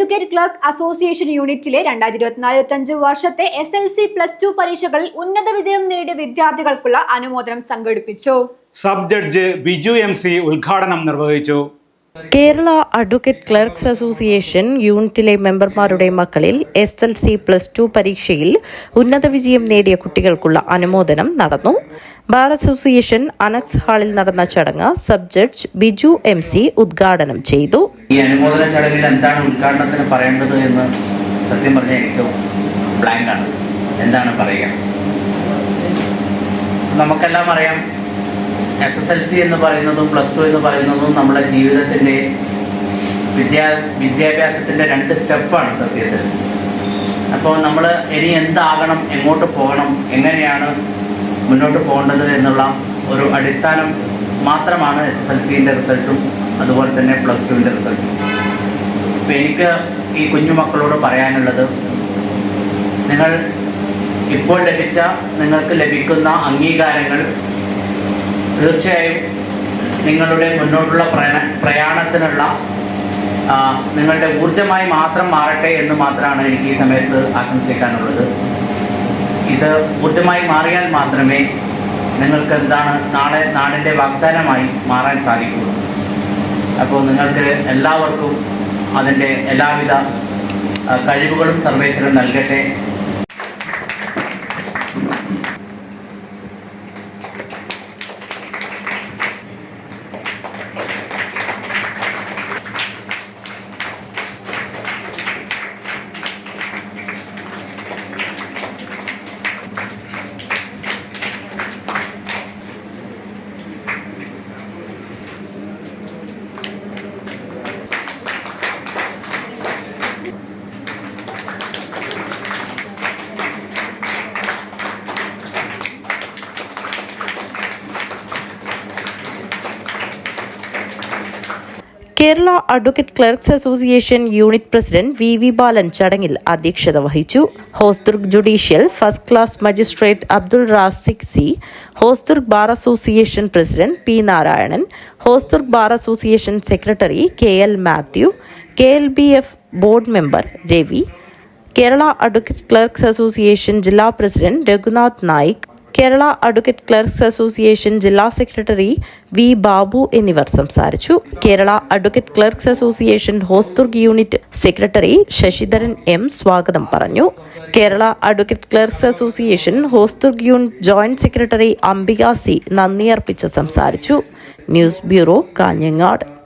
Advocate clerk association യൂണിറ്റിലെ രണ്ടായിരത്തി ഇരുപത്തിനാല് ഇരുപത്തഞ്ച് വർഷത്തെ S L C plus two പരീക്ഷകളിൽ ഉന്നത വിജയം നേടിയ വിദ്യാർത്ഥികൾക്കുള്ള അനുമോദനം സംഘടിപ്പിച്ചു. Sub judge Biju M C ഉദ്ഘാടനം നിർവഹിച്ചു. കേരള അഡ്വക്കേറ്റ് ക്ലർക്സ് അസോസിയേഷൻ യൂണിറ്റിലെ മെമ്പർമാരുടെ മക്കളിൽ S L C plus two പരീക്ഷയിൽ ഉന്നത വിജയം നേടിയ കുട്ടികൾക്കുള്ള അനുമോദനം നടന്നു. ബാർ അസോസിയേഷൻ അനക്സ് ഹാളിൽ നടന്ന ചടങ്ങ് sub judge Biju M C ഉദ്ഘാടനം ചെയ്തു. ഈ അനുമോദന ചടങ്ങിൽ എന്താണ് ഉദ്ഘാടനത്തിന് പറയേണ്ടത് എന്ന് സത്യം ബ്ലാങ്ക് ആണ്. എന്താണ് പറയുക? നമുക്കെല്ലാം അറിയാം എസ് എസ് എൽ സി എന്ന് പറയുന്നതും പ്ലസ് ടു എന്ന് പറയുന്നതും നമ്മുടെ ജീവിതത്തിന്റെ വിദ്യാ വിദ്യാഭ്യാസത്തിന്റെ രണ്ട് സ്റ്റെപ്പാണ് സത്യത്തിൽ. അപ്പോൾ നമ്മൾ ഇനി എന്താകണം എങ്ങോട്ട് പോകണം എങ്ങനെയാണ് മുന്നോട്ട് പോകേണ്ടത് എന്നുള്ള ഒരു അടിസ്ഥാനം മാത്രമാണ് എസ് എസ് എൽ സിന്റെ റിസൾട്ടും അതുപോലെ തന്നെ പ്ലസ് ടുവിന്റെ റിസൾട്ടും. അപ്പോൾ എനിക്ക് ഈ കുഞ്ഞുമക്കളോട് പറയാനുള്ളത് നിങ്ങൾ ഇപ്പോൾ ലഭിച്ച നിങ്ങൾക്ക് ലഭിക്കുന്ന അംഗീകാരങ്ങൾ തീർച്ചയായും നിങ്ങളുടെ മുന്നോട്ടുള്ള പ്രയാണ പ്രയാണത്തിനുള്ള നിങ്ങളുടെ ഊർജമായി മാത്രം മാറട്ടെ എന്ന് മാത്രമാണ് എനിക്ക് ഈ സമയത്ത് ആശംസിക്കാനുള്ളത്. ഇത് ഊർജമായി മാറിയാൽ മാത്രമേ നിങ്ങൾക്ക് എന്താണ് നാളെ നാടിന്റെ വാഗ്ദാനമായി മാറാൻ സാധിക്കുള്ളൂ അപ്പോൾ നിങ്ങൾക്ക് എല്ലാവർക്കും അതിന്റെ എല്ലാവിധ കഴിവുകളും സർവേശ്വരൻ നൽകട്ടെ. Kerala advocate clerks association unit president V V Balan ചടങ്ങിൽ അധ്യക്ഷത വഹിച്ചു. Hosdurg judicial first class magistrate Abdul Rasiq C Hosdurg bar association president P Narayanan Hosdurg bar association secretary K L Mathew K L B F board member Ravi Kerala advocate clerks association ജില്ലാ president Raghunath Naik Kerala advocate clerks association ജില്ലാ secretary V Babu എന്നിവർ സംസാരിച്ചു. Kerala advocate clerks association Hosdurg unit secretary Sasidharan M സ്വാഗതം പറഞ്ഞു. Kerala advocate clerks association Hosdurg unit joint secretary Ambika C നന്ദി അർപ്പിച്ച് സംസാരിച്ചു. News bureau Kanhangad.